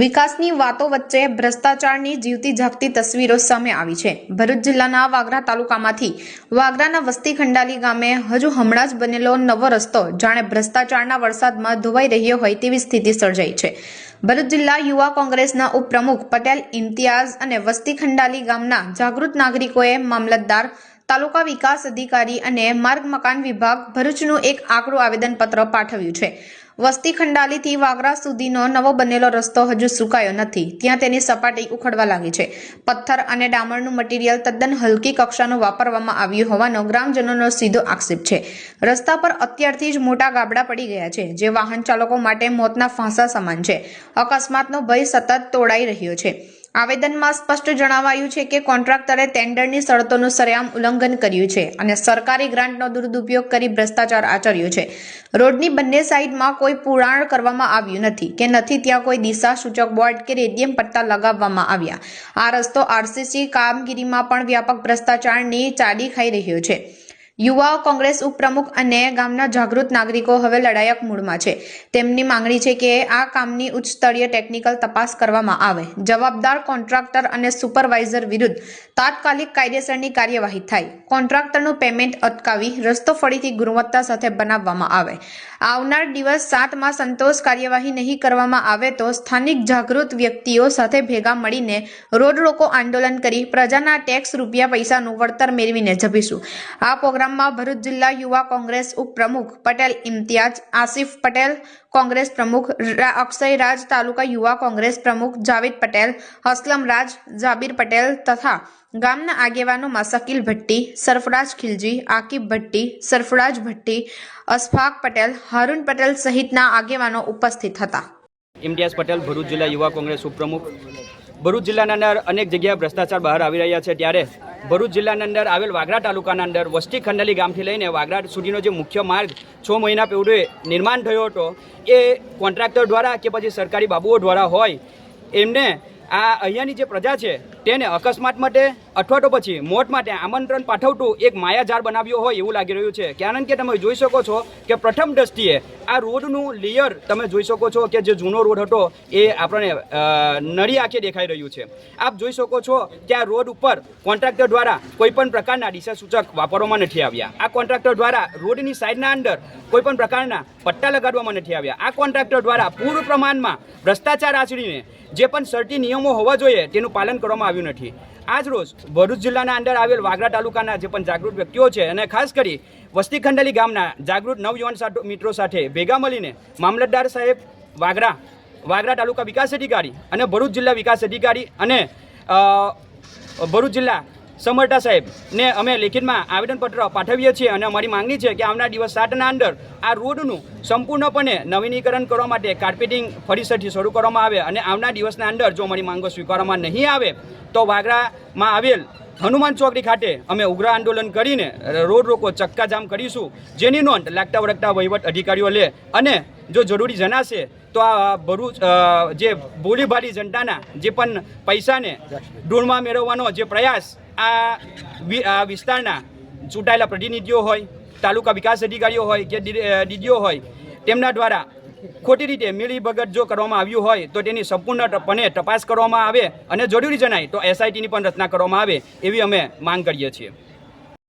વિકાસની વાતો વચ્ચે ભ્રષ્ટાચારની જીવતી જાગતી તસવીરો સામે આવી છે. ભરૂચ જિલ્લાના વાગરા તાલુકામાંથી વાગરાના વસ્તી ખંડાલી ગામે હજુ હમણાં જ બનેલો નવો રસ્તો જાણે ભ્રષ્ટાચારના વરસાદમાં ધોવાઈ રહ્યો હોય તેવી સ્થિતિ સર્જાઈ છે. ભરૂચ જિલ્લા યુવા કોંગ્રેસના ઉપપ્રમુખ પટેલ ઇમ્તિયાઝ અને વસ્તી ખંડાલી ગામના જાગૃત નાગરિકોએ મામલતદાર તાલુકા વિકાસ અધિકારી અને માર્ગ મકાન વિભાગ ભરૂચનું એક આકરું આવેદનપત્ર પાઠવ્યું છે. વસ્તી ખંડાલીથી વાગરા સુધીનો નવો બનેલો રસ્તો હજુ સુકાયો નથી. ત્યાં તેની સપાટી ઉખડવા લાગી છે. પથ્થર અને ડામરનું મટીરીયલ તદ્દન હલકી કક્ષાનું વાપરવામાં આવ્યું હોવાનો ગ્રામજનોનો સીધો આક્ષેપ છે. રસ્તા પર અત્યારથી જ મોટા ગાબડા પડી ગયા છે, જે વાહન ચાલકો માટે મોતના ફાંસા સમાન છે. અકસ્માતનો ભય સતત તોડાઈ રહ્યો છે. આવેદનમાં સ્પષ્ટ જણાવાયું છે કે કોન્ટ્રાક્ટરે ટેન્ડરની શરતોનું સરેઆમ ઉલ્લંઘન કર્યું છે અને સરકારી ગ્રાન્ટનો દુરુપયોગ કરી ભ્રષ્ટાચાર આચર્યો છે. રોડની બંને સાઈડમાં કોઈ પુરાણ કરવામાં આવ્યું નથી કે નથી ત્યાં કોઈ દિશા સૂચક બોર્ડ કે રેડિયમ પટ્ટા લગાવવામાં આવ્યા. આ રસ્તો આરસીસી કામગીરીમાં પણ વ્યાપક ભ્રષ્ટાચારની ચાડી ખાઈ રહ્યો છે. યુવા કોંગ્રેસ ઉપપ્રમુખ અને ગામના જાગૃત નાગરિકો હવે લડાયક મૂડમાં છે. તેમની માંગણી છે કે આ કામની ઉચ્ચ સ્તરીય ટેકનિકલ તપાસ કરવામાં આવે. જવાબદાર કોન્ટ્રાક્ટર અને સુપરવાઇઝર વિરુદ્ધ તાત્કાલિક કાયદેસરની કાર્યવાહી થાય. કોન્ટ્રાક્ટરનું પેમેન્ટ અટકાવી રસ્તો ફરીથી ગુણવત્તા સાથે બનાવવામાં આવે. આવનાર દિવસ સાતમાં સંતોષ કાર્યવાહી નહીં કરવામાં આવે તો સ્થાનિક જાગૃત વ્યક્તિઓ સાથે ભેગા મળીને રોડ રોકો આંદોલન કરી પ્રજાના ટેક્સ રૂપિયા પૈસાનું વળતર મેળવીને જપીશું. આ પ્રોગ્રામમાં ભરૂચ જિલ્લા યુવા કોંગ્રેસ ઉપપ્રમુખ પટેલ ઇમ્તિયાજ આસિફ પટેલ, કોંગ્રેસ પ્રમુખ અક્ષય રાજ, તાલુકા યુવા કોંગ્રેસ પ્રમુખ જાવેદ પટેલ, હસલમ રાજ, જાબીર પટેલ તથા ગામના આગેવાનોમાં શકીલ ભટ્ટી, સરફરાજ ખિલજી, આકિબ ભટ્ટી, સરફરાજ ભટ્ટી, અશફાક પટેલ હારૂન પટેલ સહિતના આગેવાનો ઉપસ્થિત હતા. ઇમ્તિયાઝ પટેલ, ભરૂચ જિલ્લા યુવા કોંગ્રેસ ઉપપ્રમુખ. ભરૂચ જિલ્લાના અંદર અનેક જગ્યાએ ભ્રષ્ટાચાર બહાર આવી રહ્યા છે. ત્યારે ભરૂચ જિલ્લાના અંદર આવેલ વાગરા તાલુકાના અંદર વસ્તી ખંડલી ગામથી લઈને વાગરા સુધીનો જે મુખ્ય માર્ગ છ મહિના પૂર્વે નિર્માણ થયો હતો, એ કોન્ટ્રાક્ટર દ્વારા કે પછી સરકારી બાબુઓ દ્વારા હોય, એમને આ અહીંયાની જે પ્રજા છે, તેને અકસ્માત માટે અથવા તો પછી મોત માટે આમંત્રણ પાઠવતું એક માયાજાળ બનાવ્યો હોય એવું લાગી રહ્યું છે. કારણ કે તમે જોઈ શકો છો કે પ્રથમ દ્રષ્ટિએ આ રોડનું લેયર તમે જોઈ શકો છો કે જે જૂનો રોડ હતો એ આપણને નળી આંખે દેખાઈ રહ્યું છે. આપ જોઈ શકો છો કે આ રોડ ઉપર કોન્ટ્રાક્ટર દ્વારા કોઈપણ પ્રકારના દિશા સૂચક વાપરવામાં નથી આવ્યા. આ કોન્ટ્રાક્ટર દ્વારા રોડની સાઈડના અંદર કોઈપણ પ્રકારના પટ્ટા લગાડવામાં નથી આવ્યા. આ કોન્ટ્રાક્ટર દ્વારા પૂર્ણ પ્રમાણમાં ભ્રષ્ટાચાર આચરીને જે પણ સરટી નિયમો હોવા જોઈએ તેનું પાલન કરવામાં આવ્યું નથી. આજ રોજ ભરૂચ જિલ્લાના અંદર આવેલ વાગરા તાલુકાના જે પણ જાગૃત વ્યક્તિઓ છે અને ખાસ કરી વસ્તી ખંડલી ગામના જાગૃત નવયુવાન મિત્રો સાથે ભેગા મળીને મામલતદાર સાહેબ વાગરા વાગરા તાલુકા વિકાસ અધિકારી અને ભરૂચ જિલ્લા વિકાસ અધિકારી અને ભરૂચ જિલ્લા સમર્ટા સાહેબને અમે લેખિતમાં આવેદનપત્ર પાઠવીએ છીએ અને અમારી માંગણી છે કે આવનાર દિવસ સાતના અંદર આ રોડનું સંપૂર્ણપણે નવીનીકરણ કરવા માટે કાર્પેટિંગ ફરીસરથી શરૂ કરવામાં આવે અને આવનાર દિવસના અંદર જો અમારી માંગો સ્વીકારવામાં નહીં આવે, તો વાગરામાં આવેલ હનુમાન ચોકડી ખાતે અમે ઉગ્ર આંદોલન કરીને રોડ રોકો ચક્કાજામ કરીશું. જેની નોંધ લાગતા વળગતા વહીવટ અધિકારીઓ લે અને જો જરૂરી જણાશે, તો આ ભરૂચ જે બોલીભારી જનતાના જે પણ પૈસાને ધૂળમાં મેળવવાનો જે પ્રયાસ આ વિસ્તારના ચૂંટાયેલા પ્રતિનિધિઓ હોય, તાલુકા વિકાસ અધિકારીઓ હોય કે ડીડીઓ હોય, તેમના દ્વારા ખોટી રીતે મિલીભગત જો કરવામાં આવ્યું હોય, તો તેની સંપૂર્ણપણે તપાસ કરવામાં આવે અને જરૂરી જણાય તો એસઆઈટીની પણ રચના કરવામાં આવે એવી અમે માંગ કરીએ છીએ.